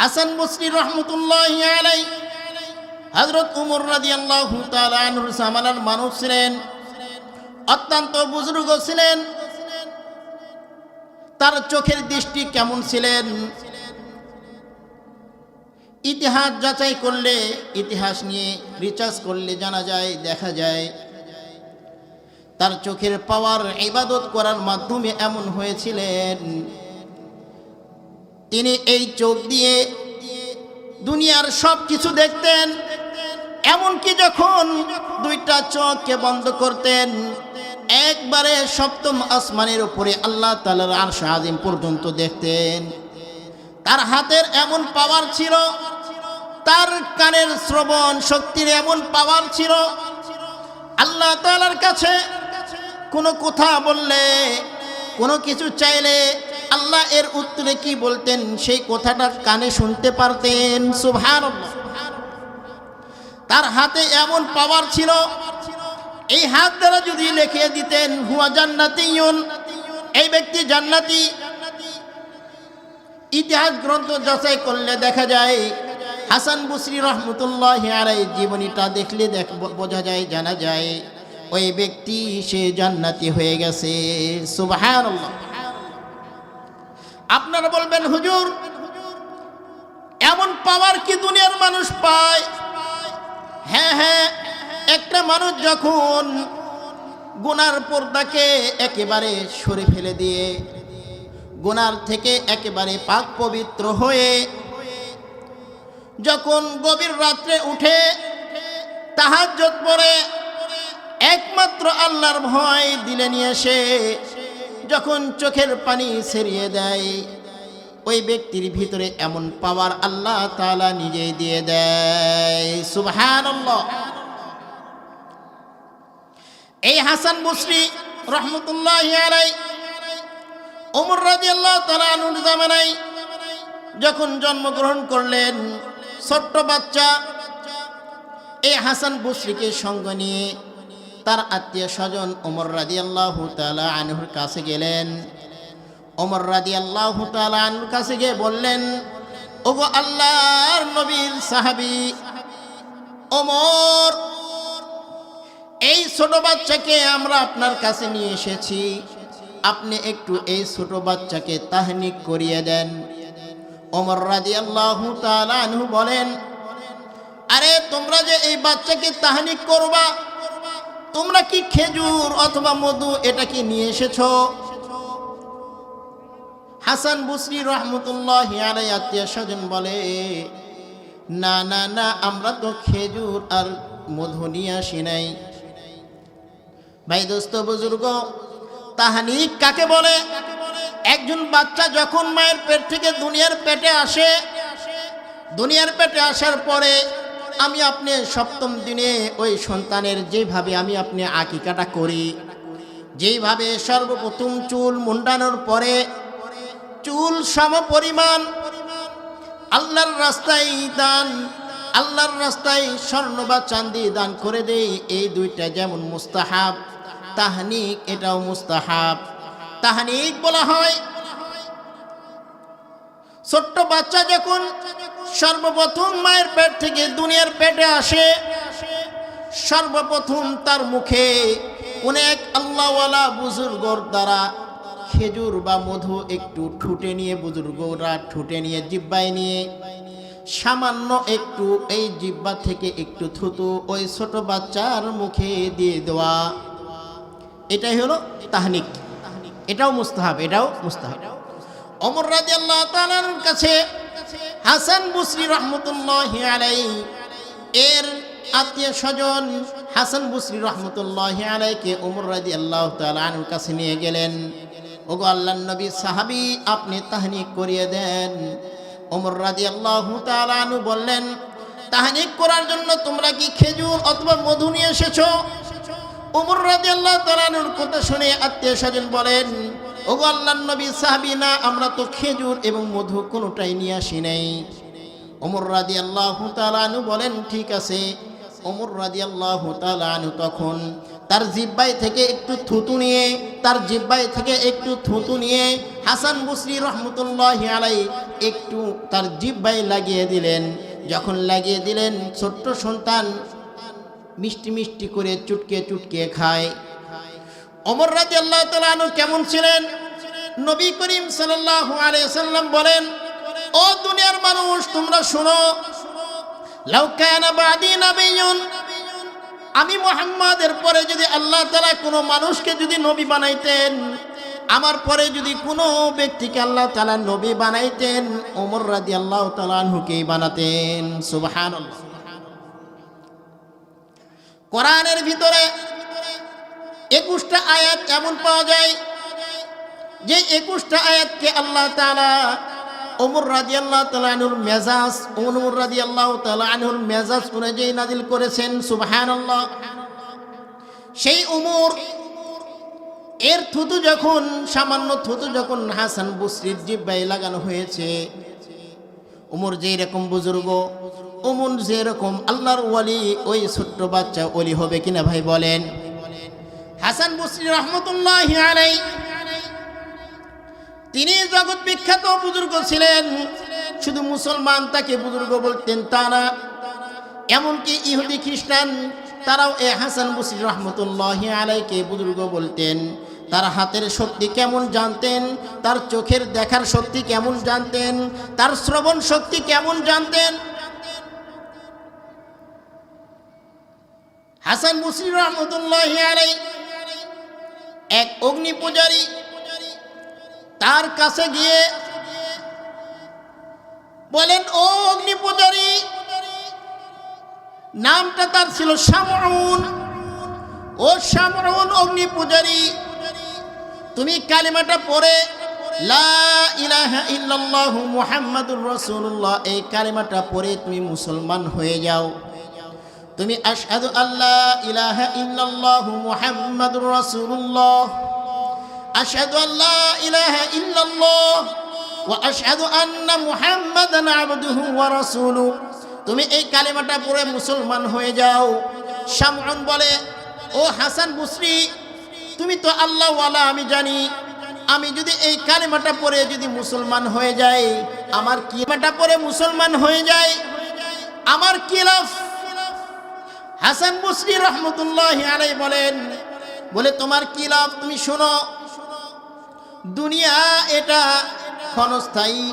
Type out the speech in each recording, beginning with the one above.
হাসান বসরি রহমতুল্লাহ আলাই হজরত উমর রাজি আল্লাহ সামানার মানুষ ছিলেন, অত্যন্ত বুজুর্গ ছিলেন। তার চোখের দৃষ্টি কেমন ছিলেন? ইতিহাস যাচাই করলে, ইতিহাস নিয়ে রিচার্জ করলে জানা যায়, দেখা যায়, তার চোখের পাওয়ার ইবাদত করার মাধ্যমে এমন হয়েছিলেন। তিনি এই চোখ দিয়ে দুনিয়ার সব কিছু দেখতেন, এমনকি যখন দুইটা চোখকে বন্ধ করতেন, একবারে সপ্তম আসমানের উপরে আল্লাহ তালার আর আজিম পর্যন্ত দেখতেন। তার হাতের এমন পাওয়ার ছিল, তার কানের শ্রবণ শক্তির এমন পাওয়ার ছিল, আল্লাহ তালার কাছে কোনো কথা বললে, কোনো কিছু চাইলে আল্লাহ এর উত্তরে কি বলতেন? সেই কথাটা কানে শুনতে পারতেন। সুভান তার হাতে এমন পাওয়ার ছিল, এই হাত দ্বারা যদি লিখে দিতেন, হুয়া জান্নাতি এই ব্যক্তি জান্নাতি। ইতিহাস গ্রন্থ যাচাই করলে দেখা যায়, হাসান বুসরি রহমতুল্লাহ আলাই জীবনীটা দেখলে দেখ, বোঝা যায়, জানা যায়, ওই ব্যক্তি সে জান্নাতি হয়ে গেছে। সুবাহান আপনারা বলবেন, হুজুর, এমন পাওয়ার কি দুনিয়ার মানুষ পায়? হ্যাঁ হ্যাঁ একটা মানুষ যখন গুনার পর্দাকে একেবারে সরে ফেলে দিয়ে, গুনার থেকে একেবারে পাক পবিত্র হয়ে, যখন গভীর রাত্রে উঠে তাহার তাহাজ্জত পরে একমাত্র আল্লাহর ভয় দিলে নিয়ে এসে যখন চোখের পানি সেরিয়ে দেয়, ওই ব্যক্তির ভিতরে এমন পাওয়ার আল্লাহ তালা নিজেই দিয়ে দেয়। সুবহান এই হাসান মুসরি রহমতুল্লাহ ওমর রাজি আল্লাহ তালা আনুর জামানাই যখন জন্মগ্রহণ করলেন, ছোট্ট বাচ্চা, এই হাসান বসরিকে সঙ্গ নিয়ে তার আত্মীয় স্বজন ওমর রাজি আল্লাহ তালা আনহুর কাছে গেলেন। ওমর রাজি আল্লাহ তালা আনুর কাছে গিয়ে বললেন, ওগো আল্লাহর নবীর সাহাবি, ওমর, এই ছোট বাচ্চাকে আমরা আপনার কাছে নিয়ে এসেছি। আপনি একটু এই ছোট বাচ্চাকে তাহনিক করিয়ে দেন। ওমর রাজি আল্লাহ আনহু বলেন, আরে, তোমরা যে এই বাচ্চাকে তাহানিক করবা তোমরা কি খেজুর অথবা মধু এটা কি নিয়ে এসেছ? হাসান বুসরি রহমতুল্লাহ আত্মীয় স্বজন বলে, না না না, আমরা তো খেজুর আর মধু নিয়ে আসি নাই। ভাই দোস্ত, বুজুর্গ, তাহানিক কাকে বলে? একজন বাচ্চা যখন মায়ের পেট থেকে দুনিয়ার পেটে আসে, দুনিয়ার পেটে আসার পরে আমি আপনি সপ্তম দিনে ওই সন্তানের যেভাবে আমি আপনি আকিকাটা করি যেইভাবে সর্বপ্রথম চুল মুন্ডানোর পরে চুল সম পরিমাণ আল্লাহর রাস্তায় দান, আল্লাহর রাস্তায় স্বর্ণ বা চান্দি দান করে দেই, এই দুইটা যেমন মুস্তাহাব, তাহনিক এটাও মুস্তাহাব। তাহানিক বলা হয়, ছোট্ট বাচ্চা যখন সর্বপ্রথম মায়ের পেট থেকে দুনিয়ার পেটে আসে। সর্বপ্রথম তার মুখে কোন এক আল্লাহওয়ালা বুজুর্গর দ্বারা খেজুর বা মধু একটু ঠুটে নিয়ে, বুজুর্গরা ঠুটে নিয়ে, জিব্বায় নিয়ে, সামান্য একটু এই জিব্বা থেকে একটু থুতু ওই ছোট বাচ্চার মুখে দিয়ে দেওয়া। এটাই হলো তাহনিক। এটাও মুস্তাহাব এটাও মুস্তাহাব। অমর রাজি আল্লাহ তালার কাছে হাসান বুসরি রহমতুল্লাহ আলাই এর আত্মীয় স্বজন হাসান বুসরি রহমতুল্লাহ আলাইকে ওমর রাজি আল্লাহ তালার কাছে নিয়ে গেলেন। ওগো আল্লাহ নবী, সাহাবি, আপনি তাহনিক করিয়ে দেন। ওমর রাজি আল্লাহ তালানু বললেন, তাহনিক করার জন্য তোমরা কি খেজুর অথবা মধু নিয়ে এসেছ? ওমর রাজি আল্লাহ তালানুর কথা শুনে আত্মীয় স্বজন বলেন ওগো আল্লাহ নবী সাহাবি না আমরা তো খেজুর এবং মধু কোনোটাই নিয়ে আসি নাই। ওমর রাজি আল্লাহ তালানু বলেন, ঠিক আছে। ওমর রাজি আল্লাহ তালানু তখন তার জিব্বাই থেকে একটু থুতু নিয়ে, তার জিব্বাই থেকে একটু থুতু নিয়ে হাসান বুসরি রহমতুল্লাহ আলাই একটু তার জিব্বাই লাগিয়ে দিলেন। যখন লাগিয়ে দিলেন, ছোট্ট সন্তান মিষ্টি মিষ্টি করে চুটকে চুটকে খায়। অমর রাজি আল্লাহ তালু কেমন ছিলেন? নবী করিম সাল্লাম বলেন, ও দুনিয়ার মানুষ, তোমরা শোনো আমি মোহাম্মদের পরে যদি আল্লাহ তালা কোনো মানুষকে যদি নবী বানাইতেন, আমার পরে যদি কোনো ব্যক্তিকে আল্লাহ তালা নবী বানাইতেন, ওমর রাদি আল্লাহ তালাহুকেই বানাতেন। সুবাহান কোরআনের ভিতরে একুশটা আয়াত এমন পাওয়া যায়, যে একুশটা আয়াতকে আল্লাহ তালা ওমর রাজি আল্লাহ তালানুর মেজাজ, ওমর রাজি আল্লাহ তালানুর মেজাজ অনুযায়ী নাজিল করেছেন সুবাহান আল্লাহ সেই উমর এর থুতু যখন, সামান্য থুতু যখন হাসান বসরির জিব্বাই লাগানো হয়েছে উমর যেই রকম বুজুর্গ উমর যেরকম আল্লাহর ওয়ালি, ওই ছোট্ট বাচ্চা ওলি হবে কিনা ভাই বলেন। হাসান বসরি রহমতুল্লাহ আলাই তিনি জগৎ বিখ্যাত বুজুর্গ ছিলেন। শুধু মুসলমান তাকে বুজুর্গ বলতেন তা না। এমনকি ইহুদি খ্রিস্টান তারাও এ হাসান বসির রহমতুল্লাহ আলাইকে বুজুর্গ বলতেন। তার হাতের শক্তি কেমন জানতেন? তার চোখের দেখার শক্তি কেমন জানতেন? তার শ্রবণ শক্তি কেমন জানতেন? হাসান মুসলিম রহমতুল্লাহ আলাই এক অগ্নি পূজারী তার কাছে গিয়ে বলেন, ও অগ্নি পূজারী, নামটা তার ছিল শামরুন ও শামরুন অগ্নি পূজারী, তুমি কালিমাটা পড়ে, লা মুহাম্মাদুর রাসূলুল্লাহ, এই কালিমাটা পড়ে তুমি মুসলমান হয়ে যাও। তুমি আশহাদু আল্লাহ ইলাহা ইল্লাল্লাহু মুহাম্মাদুর রাসূলুল্লাহ। আশহাদু আল্লাহ ইলাহা ইল্লাল্লাহ ওয়া আশহাদু আন্না মুহাম্মাদান আবদুহু ওয়া তুমি এই কালিমাটা পড়ে মুসলমান হয়ে যাও। শামউন বলে, ও হাসান বুসরি, তুমি তো আল্লাহ আল্লাহওয়ালা আমি জানি। আমি যদি এই কালিমাটা পড়ে যদি মুসলমান হয়ে যাই, আমার কিমাটা পড়ে মুসলমান হয়ে যায়। আমার কি লাভ হাসান বুসরি রহমতুল্লাহ আলাই বলেন, বলে, তোমার কি লাভ? তুমি শোনো, দুনিয়া এটা ক্ষণস্থায়ী,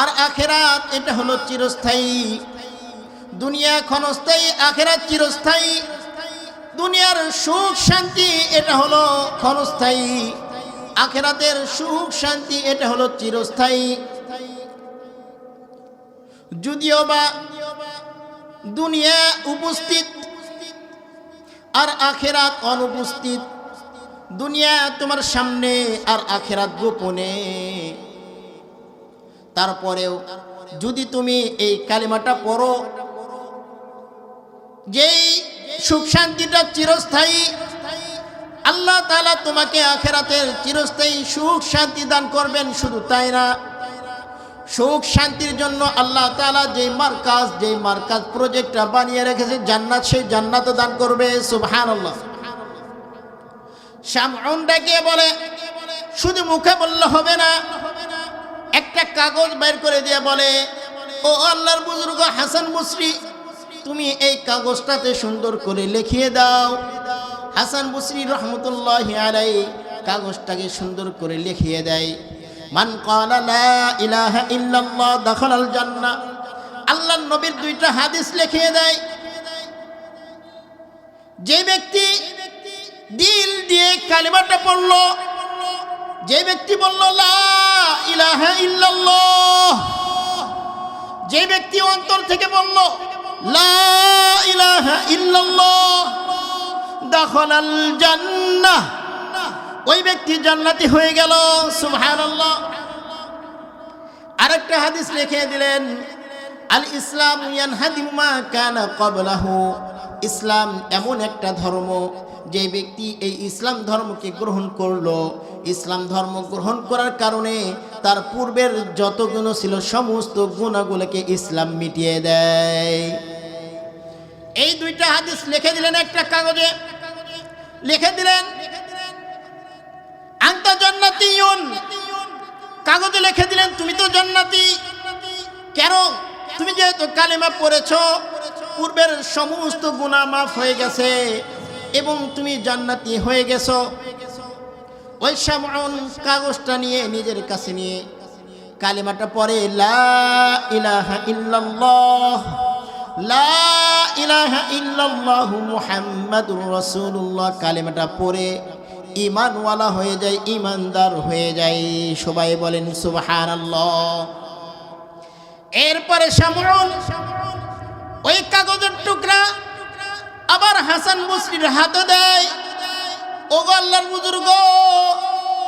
আর আখেরাত এটা হলো চিরস্থায়ী। দুনিয়া ক্ষণস্থায়ী, আখেরাত চিরস্থায়ী। দুনিয়ার সুখ শান্তি এটা হলো ক্ষণস্থায়ী। আখেরাতের সুখ শান্তি এটা হলো চিরস্থায়ী। যদিও বা দুনিয়া উপস্থিত আর আখেরাত অনুপস্থিত। দুনিয়া তোমার সামনে আর আখেরাত গোপনে। তারপরেও যদি তুমি এই কালিমাটা পড়ো, যেই সুখ শান্তিটা চিরস্থায়ী, আল্লাহ তালা তোমাকে আখেরাতের চিরস্থায়ী সুখ শান্তি দান করবেন, শুধু তাই না? সুখ শান্তির জন্য আল্লাহ তালা যেই মার্কাজ যেই মার্কাজ প্রজেক্টটা বানিয়ে রেখেছে, জান্নাত সেই জান্নাত দান করবে সুবহান বলে, শুধু মুখে বললে হবে না। একটা কাগজ বের করে দিয়ে বলে, ও আল্লাহর বুজুর্গ হাসান মুসরি, তুমি এই কাগজটাতে সুন্দর করে লিখিয়ে দাও। হাসান বুসরি রহমতুল্লাহ আলাই কাগজটাকে সুন্দর করে লিখিয়ে দেয়। মান ক্বালা লা ইলাহা ইল্লাল্লাহ দাখালাল জান্নাহ আল্লাহর নবীর দুইটা হাদিস লিখিয়ে দেয়। যে ব্যক্তি দিল দিয়ে কালিমাটা পড়ল, যে ব্যক্তি বলল, লা ইলাহা ইল্লাল্লাহ যে ব্যক্তি অন্তর থেকে বলল, লা ইলাহা ইল্লাল্লাহ, দাখালাল জান্নাহ ওই ব্যক্তি জান্নাতি হয়ে গেল, সুবহানাল্লাহ। আরেকটা হাদিস লিখে দিলেন, আল ইসলাম ইয়ানহাদিমা কানা ক্বাবলাহু। ইসলাম এমন একটা ধর্ম, যে ব্যক্তি এই ইসলাম ধর্মকে গ্রহণ করল। ইসলাম ধর্ম গ্রহণ করার কারণে তার পূর্বের যত গুণ ছিল সমস্ত গুণাগুলোকে ইসলাম মিটিয়ে দেয়। এই দুইটা হাদিস লিখে দিলেন একটা কাগজে। লিখে দিলেন কাগজে লিখে দিলেন, তুমি তো জান্নাতি। কেন? তুমি যেহেতু কালেমা পড়েছ, পূর্বের সমস্ত গুনাহ মাফ হয়ে গেছে এবং তুমি জান্নাতি হয়ে গেছো। ওই সামন কাগজটা নিয়ে, নিজের কাছে নিয়ে কালেমাটা পরে লা ইলাহা ইল্লাল্লাহ, লা ইলাহা ইল্লাল্লাহু মুহাম্মাদুর রাসূলুল্লাহ কালেমাটা পড়ে ইমানওয়ালা হয়ে যায় ইমানদার হয়ে যায়। সবাই বলেন, সুবহানাল্লাহ। এরপরে সামরুন ওই কাগজের টুকরা আবার হাসান বসরির হাতে দেয়। ও আল্লাহর বুজুর্গ,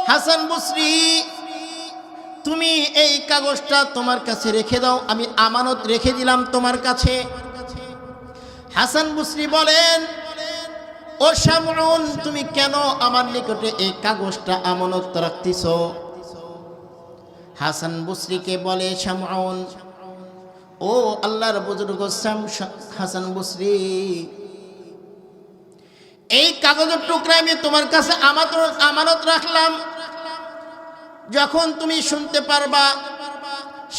হাসান বসরি, তুমি এই কাগজটা তোমার কাছে রেখে দাও, আমি আমানত রেখে দিলাম তোমার কাছে। হাসান বসরি বলেন ও শামরুন তুমি কেন আমার নিকটে এই কাগজটা আমানত রাখতেছ? হাসান বসরিকে বলে শামরুন ও আল্লাহর বুজুর্গ শ্যাম, হাসান বসরি, এই কাগজের টুকরা আমি তোমার কাছে আমানত আমানত রাখলাম। যখন তুমি শুনতে পারবা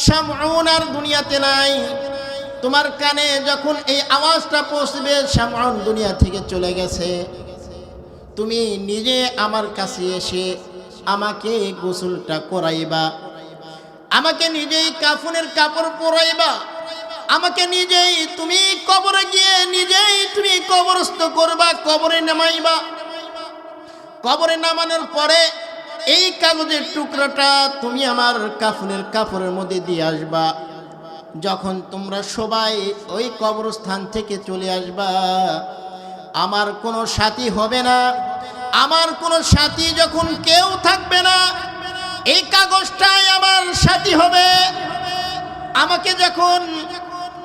শামউন আর দুনিয়াতে নাই। তোমার কানে যখন এই আওয়াজটা পৌঁছবে শামউন দুনিয়া থেকে চলে গেছে। তুমি নিজে আমার কাছে এসে আমাকে গোসলটা করাইবা। আমাকে নিজেই কাফনের কাপড় পরাইবা। আমাকে নিজেই তুমি কবরে গিয়ে নিজেই তুমি কবরস্থ করবা, কবরে নামাইবা। কবরে নামানোর পরে এই কাগজের টুকরাটা তুমি আমার কাফনের কাপড়ের মধ্যে দিয়ে আসবা। যখন তোমরা সবাই ওই কবরস্থান থেকে চলে আসবা, আমার কোনো সাথী হবে না। আমার কোনো সাথী যখন কেউ থাকবে না, এই কাগজটাই আমার সাথী হবে। আমাকে যখন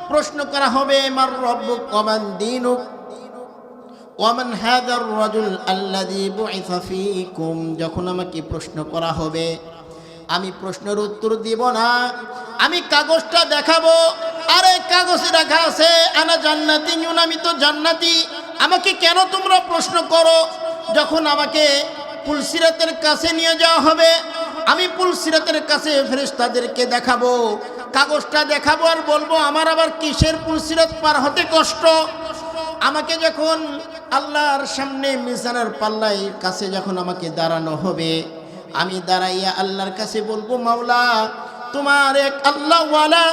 প্রশ্ন করা হবে আমার রব্বু কমান দিনুক? ওয়ামান হাদার রাজুল যখন আমাকে প্রশ্ন করা হবে আমি প্রশ্নের উত্তর দিব না। আমি কাগজটা দেখাবো। আরে কাগজে দেখা আছে। আনা জান্নাতি নুন আমি তো জান্নাতি। আমাকে কেন তোমরা প্রশ্ন করো? যখন আমাকে পুলসিরাতের কাছে নিয়ে যাওয়া হবে, আমি পুলসিরাতের কাছে ফেরেশতাদেরকে দেখাবো। কাগজটা দেখাবো আর বলব, আমার আবার কিসের পুলসিরাত পার হতে কষ্ট? আমাকে যখন আল্লাহর সামনে মিজানের পাল্লাই কাছে যখন আমাকে দাঁড়ানো হবে আমি দাঁড়াইয়া আল্লাহর কাছে বলব, মাওলা, তোমার এক আল্লাহওয়ালা,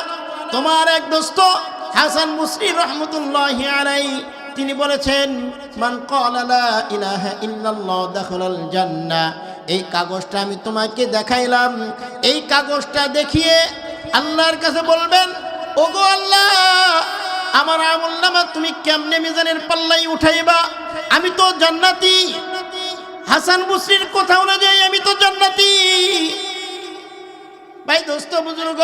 তোমার এক দোস্ত হাসান মুসরি রহমতুল্লাহ আলাই তিনি বলেছেন, মান ক্বালা লা ইলাহা ইল্লাল্লাহ দাখালাল জান্নাহ। এই কাগজটা আমি তোমাকে দেখাইলাম। এই কাগজটা দেখিয়ে আল্লাহর কাছে বলবেন, ওগো আল্লাহ, আমার আমল নামা তুমি কেমনে মিজানের পাল্লাই উঠাইবা? আমি তো জান্নাতি হাসান বুসরির কথা অনুযায়ী আমি তো জান্নাতি। ভাই দোস্ত, বুজুর্গ,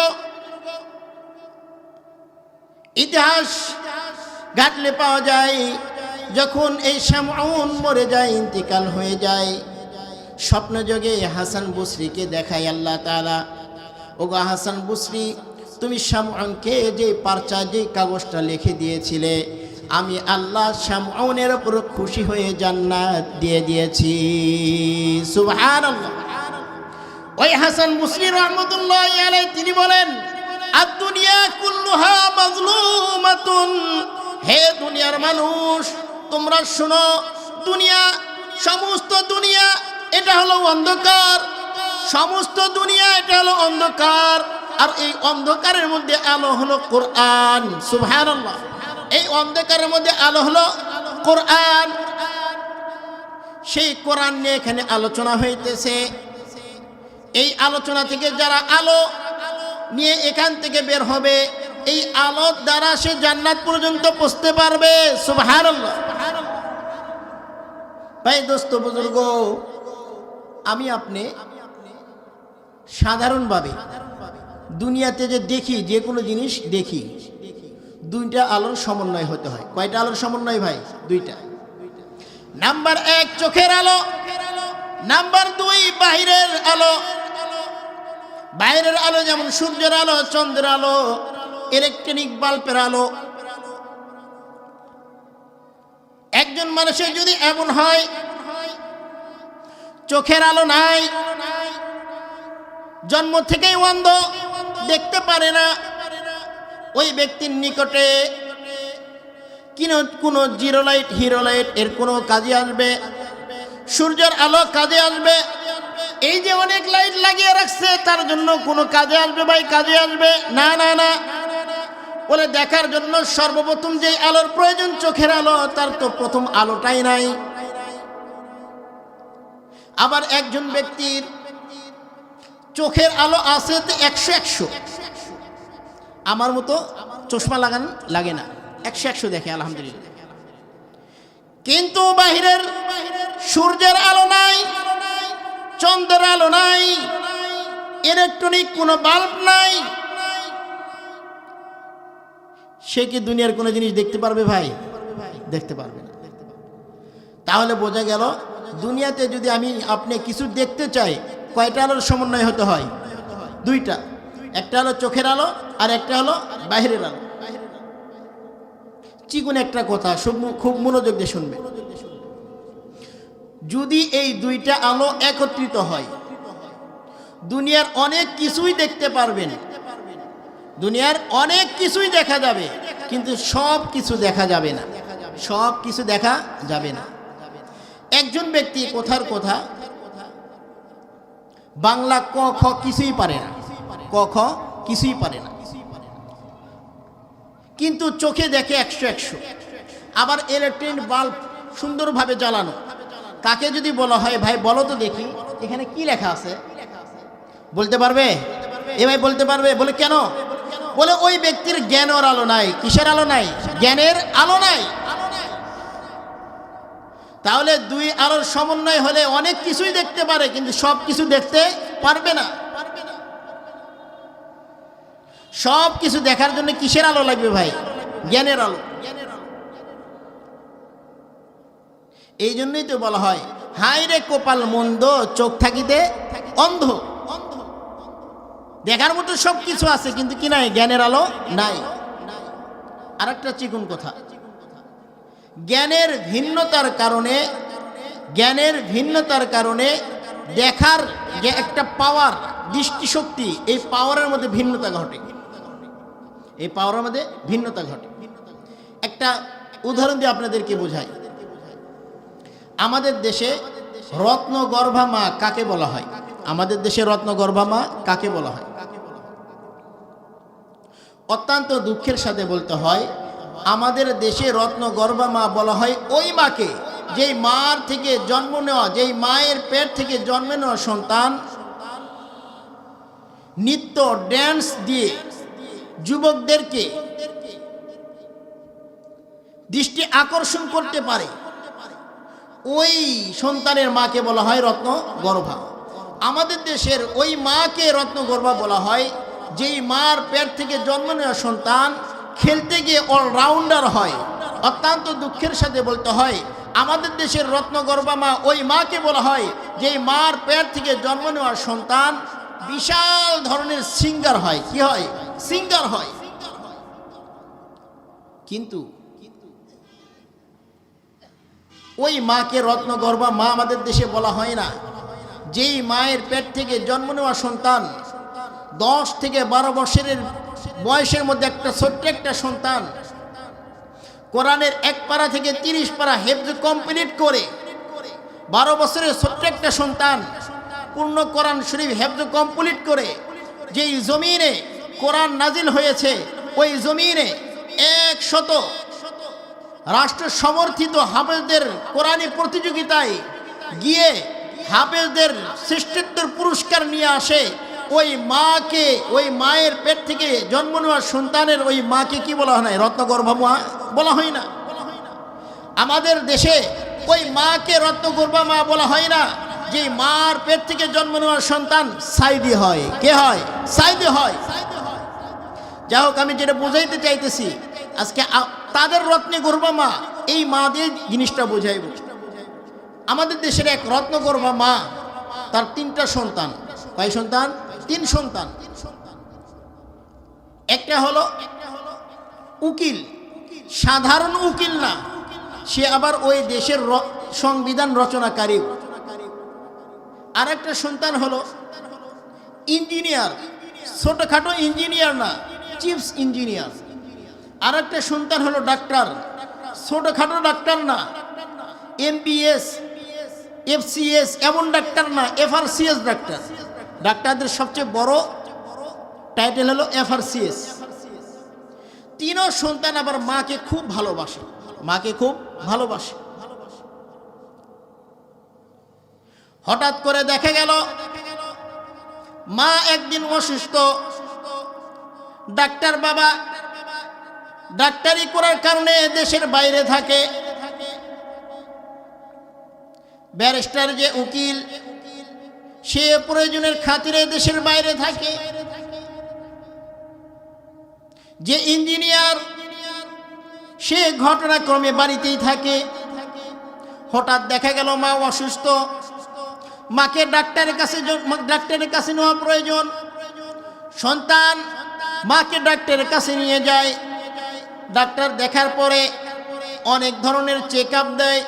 ইতিহাস ঘাটলে পাওয়া যায়, যখন এই শ্যামউন মরে যায়, ইন্তিকাল হয়ে যায়। স্বপ্নযোগে হাসান বুসরিকে দেখায় আল্লাহ তাআলা। ওগো হাসান বুসরি, তুমি শ্যামউনকে যে পারচা, যে কাগজটা লিখে দিয়েছিলে আমি আল্লাহ শ্যামউনের উপর খুশি হয়ে জান্নাত দিয়ে দিয়েছি। সুবহানাল্লাহ। ওই হাসান মুসলি রহমতুল্লাহ তিনি বলেন আর দুনিয়া কুল্লুহা মাজলুমাতুন। হে দুনিয়ার মানুষ, তোমরা শোনো, দুনিয়া, সমস্ত দুনিয়া, এটা হলো অন্ধকার। সমস্ত দুনিয়া, এটা হলো অন্ধকার। আর এই অন্ধকারের মধ্যে আলো হলো কোরআন। সুবহানাল্লাহ। এই অন্ধকারের মধ্যে আলো হলো কোরআন। সেই কোরআন নিয়ে এখানে আলোচনা হইতেছে। এই আলোচনা থেকে যারা আলো নিয়ে এখান থেকে বের হবে, এই আলোর দ্বারা সে জান্নাত পর্যন্ত পৌঁছতে পারবে। সুবহানাল্লাহ। ভাই দোস্ত, বুজুর্গ, আমি আপনি সাধারণভাবে দুনিয়াতে যে দেখি, যে কোনো জিনিস দেখি দুইটা আলোর সমন্বয় হতে হয়। কয়টা আলোর সমন্বয় ভাই? দুইটা। নাম্বার এক, চোখের আলো। নাম্বার দুই, বাহিরের আলো। বাইরের আলো যেমন সূর্যের আলো, চন্দ্রের আলো ইলেকট্রনিক বাল্বের আলো। একজন মানুষের যদি এমন হয়, চোখের আলো নাই, জন্ম থেকেই অন্ধ, দেখতে পারে না ওই ব্যক্তির নিকটে কিনো, কোনো জিরো লাইট হিরো লাইটের কোনো কাজে আসবে। সূর্যের আলো কাজে আসবে। এই যে অনেক লাইট লাগিয়ে রাখছে, তার জন্য কোনো কাজে আসবে ভাই কাজে আসবে? না না না। বলে দেখার জন্য সর্বপ্রথম যে আলোর প্রয়োজন, চোখের আলো, তার তো প্রথম আলোটাই নাই। আবার একজন ব্যক্তির চোখের আলো আছে তো একশো একশো। আমার মতো চশমা লাগান লাগে না। একশো একশো দেখে, আলহামদুলিল্লাহ। কিন্তু বাহিরের সূর্যের আলো নাই, চন্দ্রের আলো নাই, ইলেকট্রনিক কোনো বাল্ব নাই। সে কি দুনিয়ার কোনো জিনিস দেখতে পারবে ভাই? দেখতে পারবে না। তাহলে বোঝা গেল, দুনিয়াতে যদি আমি, আপনি কিছু দেখতে চাই, কয়টা আলোর সমন্বয় হতে হয়? দুইটা। একটা হলো চোখের আলো, আর একটা হলো বাহিরের আলো। চিকুন একটা কথা, খুব মনোযোগ দিয়ে শুনবে। যদি এই দুইটা আলো একত্রিত হয়, দুনিয়ার অনেক কিছুই দেখতে পারবেন। দুনিয়ার অনেক কিছুই দেখা যাবে, কিন্তু সব কিছু দেখা যাবে না। সব কিছু দেখা যাবে না। একজন ব্যক্তি কোথার কথা, বাংলা ক, খ কিছুই পারে না। ক, খ, কিছুই পারে না। কিন্তু চোখে দেখে একশো একশো। আবার ইলেকট্রিক বাল্ব সুন্দরভাবে জ্বালানো। তাকে যদি বলা হয়, ভাই, বলো তো দেখি, এখানে কি লেখা আছে? বলতে পারবে? এ ভাই বলতে পারবে? বলে, কেন? বলে, ওই ব্যক্তির জ্ঞানের আলো নাই। কিসের আলো নাই? জ্ঞানের আলো নাই। তাহলে দুই আলোর সমন্বয় হলে অনেক কিছুই দেখতে পারে, কিন্তু সব কিছু দেখতে পারবে না। সব কিছু দেখার জন্য কিসের আলো লাগবে ভাই? জ্ঞানের আলো। এই জন্যই তো বলা হয় হাই রে কোপাল মন্দ, চোখ থাকিতে অন্ধ। দেখার মতো সব কিছু আছে, কিন্তু কি নাই? জ্ঞানের আলো নাই। আর একটা চিকুন কথা। জ্ঞানের ভিন্নতার কারণে, জ্ঞানের ভিন্নতার কারণে দেখার একটা পাওয়ার দৃষ্টিশক্তি, এই পাওয়ারের মধ্যে ভিন্নতা ঘটে। এই পাওয়ারের মধ্যে ভিন্নতা ঘটে। একটা উদাহরণ দিয়ে আপনাদেরকে বোঝাই। আমাদের দেশে রত্নগর্ভা মা কাকে বলা হয়? আমাদের দেশে রত্নগর্ভা মা কাকে বলা হয়? অত্যন্ত দুঃখের সাথে বলতে হয়, আমাদের দেশে রত্নগর্ভা মা বলা হয় ওই মাকে, যেই মার থেকে জন্ম নেওয়া, যেই মায়ের পেট থেকে জন্ম নেওয়া সন্তান নৃত্য ড্যান্স দিয়ে যুবকদেরকে দৃষ্টি আকর্ষণ করতে পারে। ওই সন্তানের মাকে বলা হয় রত্ন গর্ভা আমাদের দেশের ওই মাকে রত্ন গর্ভা বলা হয়, যেই মার পেট থেকে জন্ম নেওয়া সন্তান খেলতে গিয়ে অলরাউন্ডার হয়। অত্যন্ত দুঃখের সাথে বলতে হয়, আমাদের দেশের রত্নগর্ভা মা ওই মাকে বলা হয়, যেই মার পেট থেকে জন্ম নেওয়া সন্তান বিশাল ধরনের সিঙ্গার হয়। কি হয়? সিঙ্গার হয়। কিন্তু ওই মাকে রত্নগর্ভা মা আমাদের দেশে বলা হয় না। যেই মায়ের পেট থেকে জন্ম নেওয়া সন্তান, দশ থেকে বারো বছরের বয়সের মধ্যে একটা ছোট্ট একটা সন্তান, কোরআনের এক পারা থেকে তিরিশ পারা হেফজ কমপ্লিট করে বারো বছরের ছোট্ট একটা সন্তান, পূর্ণ কোরআন শরীফ হেফজ কমপ্লিট করে যেই জমিনে কোরআন নাজিল হয়েছে, ওই জমিনে এক শত রাষ্ট্র সমর্থিত হাফেজদের কোরআনী প্রতিযোগিতায় গিয়ে হাফেজদের শ্রেষ্ঠত্বের পুরস্কার নিয়ে আসে। ওই মাকে, ওই মায়ের পেট থেকে জন্ম নেওয়া সন্তানের ওই মাকে কি বলা হয় না? রত্নগর্ভা মা বলা হয় না। আমাদের দেশে ওই মাকে রত্নগর্ভা মা বলা হয় না। যে মার পেট থেকে জন্ম নেওয়া সন্তান সাইদি হয়। কে হয়? সাইদি হয়। যাই হোক, আমি যেটা বোঝাইতে চাইতেছি, আজকে তাদের রত্নে গর্ভা মা এই মা দিয়ে জিনিসটা বোঝাইব। আমাদের দেশের এক রত্নগর্ভা মা, তার তিনটা সন্তান। কয় সন্তান? তিন সন্তান। একটা হলো উকিল। সাধারণ উকিল না, সে আবার ওই দেশের সংবিধান রচনাকারী আর একটা সন্তান হলো ইঞ্জিনিয়ার। ছোটখাটো ইঞ্জিনিয়ার না চিপস ইঞ্জিনিয়ার আর একটা সন্তান হলো ডাক্তার। ছোটখাটো ডাক্তার না। এমবিএস এফসিএস এমন ডাক্তার না এফআরসিএস ডাক্তার। ডাক্তারদের সবচেয়ে বড় টাইটেল হলো এফআরসিএস তিনও সন্তান আবার মাকে খুব ভালোবাসে। মাকে খুব ভালোবাসে। হঠাৎ করে দেখা গেল, মা একদিন অসুস্থ ডাক্তার বাবা ডাক্তারি করার কারণে দেশের বাইরে থাকে। ব্যারিস্টার যে উকিল, সে প্রয়োজনের খাতিরে দেশের বাইরে থাকে। যে ইঞ্জিনিয়ার, সে ঘটনাক্রমে বাড়িতেই থাকে। হঠাৎ দেখা গেল মা অসুস্থ। মাকে ডাক্তারের কাছে ডাক্তারের কাছে নেওয়া প্রয়োজন। সন্তান মাকে ডাক্তারের কাছে নিয়ে যায়। ডাক্তার দেখার পরে অনেক ধরনের চেক দেয়।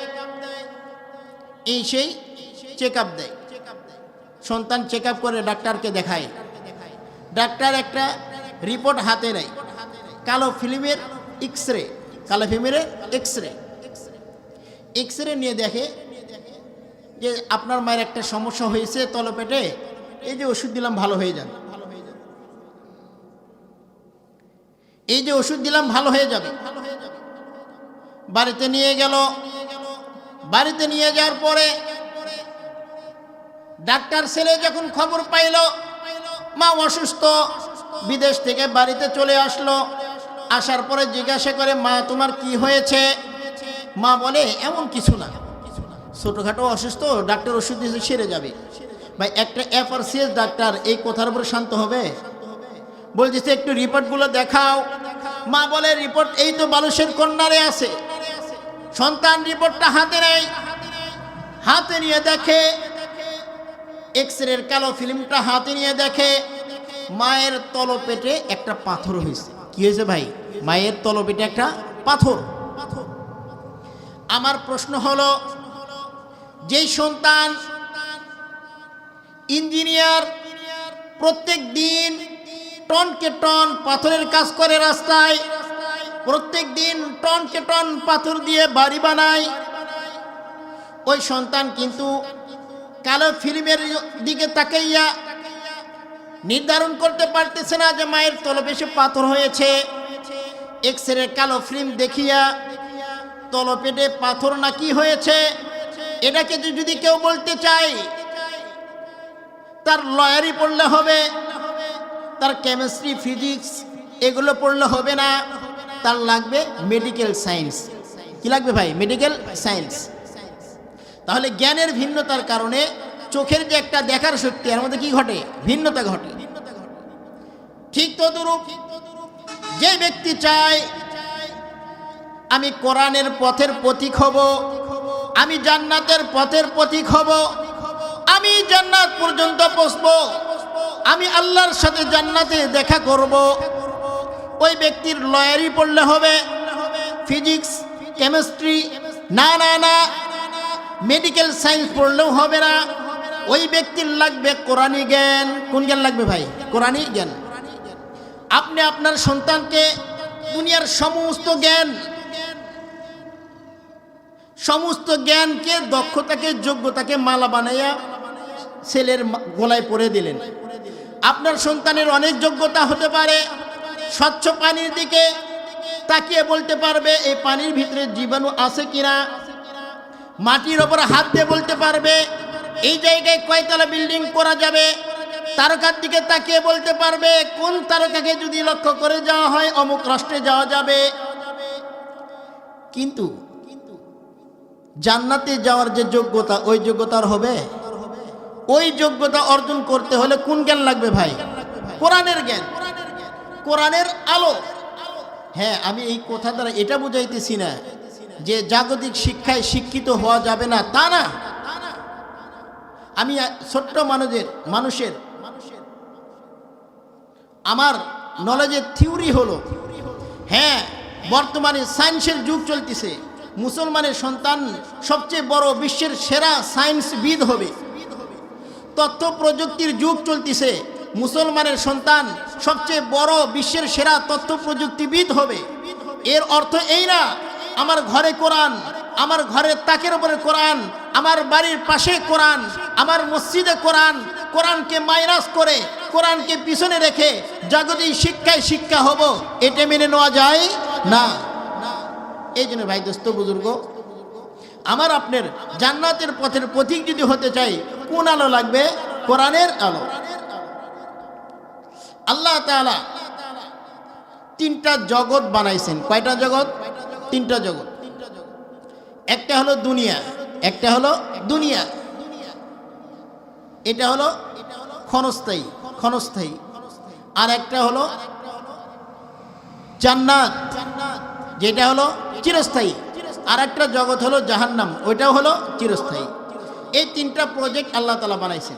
এই সেই চেক দেয়। সন্তান চেক করে ডাক্তারকে দেখায়। ডাক্তার একটা রিপোর্ট হাতে নেয়। কালো ফিল্মের এক্স রে কালো ফিল্মের এক্স রে এক্স রে নিয়ে দেখে যে আপনার মায়ের একটা সমস্যা হয়েছে তলপেটে, এই যে ওষুধ দিলাম ভালো হয়ে যাবে। এই যে ওষুধ দিলাম, ভালো হয়ে যাবে। বাড়িতে নিয়ে গেল। বাড়িতে নিয়ে যাওয়ার পরে ডাক্তার ছেলে যখন খবর পাইল, মা অসুস্থ, বিদেশ থেকে বাড়িতে চলে আসলো। আসার পরে জিজ্ঞাসা করে, মা, তোমার কি হয়েছে? মা বলে, এমন কিছু না। ছোটোখাটো অসুস্থ, ডাক্তার ওষুধ দিয়েছে, সেরে যাবে। ভাই, একটা এফআরসিএস ডাক্তার, এই কথার উপরে শান্ত হবে? বলছে একটু রিপোর্টগুলো দেখাও। মা বলে, রিপোর্ট, এই তো বালুসের কন্যারে আছে। সন্তান রিপোর্টটা হাতে নেই। হাতে নিয়ে দেখে। এক্স রের কালো ফিল্মটা হাতে নিয়ে দেখে। মায়ের তলপেটে একটা পাথর হয়েছে। কি হয়েছে ভাই? মায়ের তলপেটে একটা পাথর। আমার প্রশ্ন হলো, যেই সন্তান ইঞ্জিনিয়ার প্রত্যেক দিন টনকে টন পাথরের কাজ করে রাস্তায়। প্রত্যেক দিন টনকে টন পাথর দিয়ে বাড়ি বানায়। ওই সন্তান কিন্তু কালো ফিল্মের দিকে তাকাইয়া নির্ধারণ করতে পারতেছে না যে মায়ের তলপেশে পাথর হয়েছে। এক্স রে কালো ফিল্ম দেখিয়া তলপেটে পাথর না কি হয়েছে? এটাকে যদি কেউ বলতে চায়, তার লয়ারি পড়লে হবে। তার কেমিস্ট্রি ফিজিক্স এগুলো পড়লে হবে না। তার লাগবে মেডিকেল সায়েন্স কি লাগবে ভাই? মেডিকেল সায়েন্স তাহলে জ্ঞানের ভিন্নতার কারণে চোখের যে একটা দেখার শক্তি, এর মধ্যে কি ঘটে? ভিন্নতা ঘটে। ঠিক তদুরূপ যে ব্যক্তি চায়, আমি কোরআনের পথের পথিক হব, আমি জান্নাতের পথের পথিক হব, আমি জান্নাত পর্যন্ত পৌঁছব। আমি আল্লাহর সাথে জান্নাতে দেখা করব। ওই ব্যক্তির লয়ারি পড়লে হবে। ফিজিক্স, কেমিস্ট্রি, না না না, মেডিকেল সায়েন্স পড়লেও হবে না। ওই ব্যক্তির লাগবে কোরআনী জ্ঞান। কোন জ্ঞান লাগবে ভাই? কোরআনী জ্ঞান। আপনি আপনার সন্তানকে দুনিয়ার সমস্ত জ্ঞান, সমস্ত জ্ঞানকে, দক্ষতাকে, যোগ্যতাকে মালা বানাইয়া ছেলের গলায় পরে দিলেন। আপনার সন্তানের অনেক যোগ্যতা হতে পারে। স্বচ্ছ পানির দিকে তাকিয়ে বলতে পারবে এই পানির ভিতরে জীবাণু আছে কিনা? মাটির ওপর হাত দিয়ে বলতে পারবে, এই জায়গায় কয়তলা বিল্ডিং করা যাবে? তারকার দিকে তাকিয়ে বলতে পারবে, কোন তারকাকে যদি লক্ষ্য করে যাওয়া হয়, অমুক রাষ্ট্রে যাওয়া যাবে। কিন্তু জান্নাতে যাওয়ার যে যোগ্যতা, ওই যোগ্যতার হবে? ওই যোগ্যতা অর্জন করতে হলে কোন জ্ঞান লাগবে ভাই? কোরআনের জ্ঞান। কোরআনের আলো। হ্যাঁ আমি এই কথা দ্বারা এটা বুঝাইতেছি না যে জাগতিক শিক্ষায় শিক্ষিত হওয়া যাবে না, তা না। আমি ছোট্ট মানুষের মানুষের, আমার নলেজের থিওরি হলো হ্যাঁ বর্তমানে সায়েন্সের যুগ চলতেছে। মুসলমানের সন্তান সবচেয়ে বড় বিশ্বের সেরা সায়েন্সবিদ হবে। তথ্য প্রযুক্তির যুগ চলতেছে। মুসলমানের সন্তান সবচেয়ে বড় বিশ্বের সেরা তথ্য প্রযুক্তিবিদ হবে। এর অর্থ এই না, আমার ঘরে কোরআন, আমার ঘরের তাকের উপরে কোরআন, আমার বাড়ির পাশে কোরআন, আমার মসজিদে কোরআন, কোরআনকে মাইনাস করে, কোরআনকে পিছনে রেখে জাগতিক শিক্ষায় শিক্ষা হব, এটা মেনে নেওয়া যায় না। এই জন্য ভাই দোস্ত, বুজুর্গ আমার আপনার জান্নাতের পথের পথিক যদি হতে চাই, কোন আলো লাগবে? কোরআনের আলো। আল্লাহ তাআলা তিনটা জগৎ বানাইছেন। কয়টা জগৎ? তিনটা জগৎ। একটা হলো দুনিয়া, একটা হলো দুনিয়া। এটা হলো ক্ষণস্থায়ী ক্ষণস্থায়ী। আর একটা হলো জান্নাত, যেটা হলো চিরস্থায়ী। আর একটা জগৎ হলো জাহান্নাম ওইটাও হলো চিরস্থায়ী। এই তিনটা প্রজেক্ট আল্লাহ তালা বানাইছেন।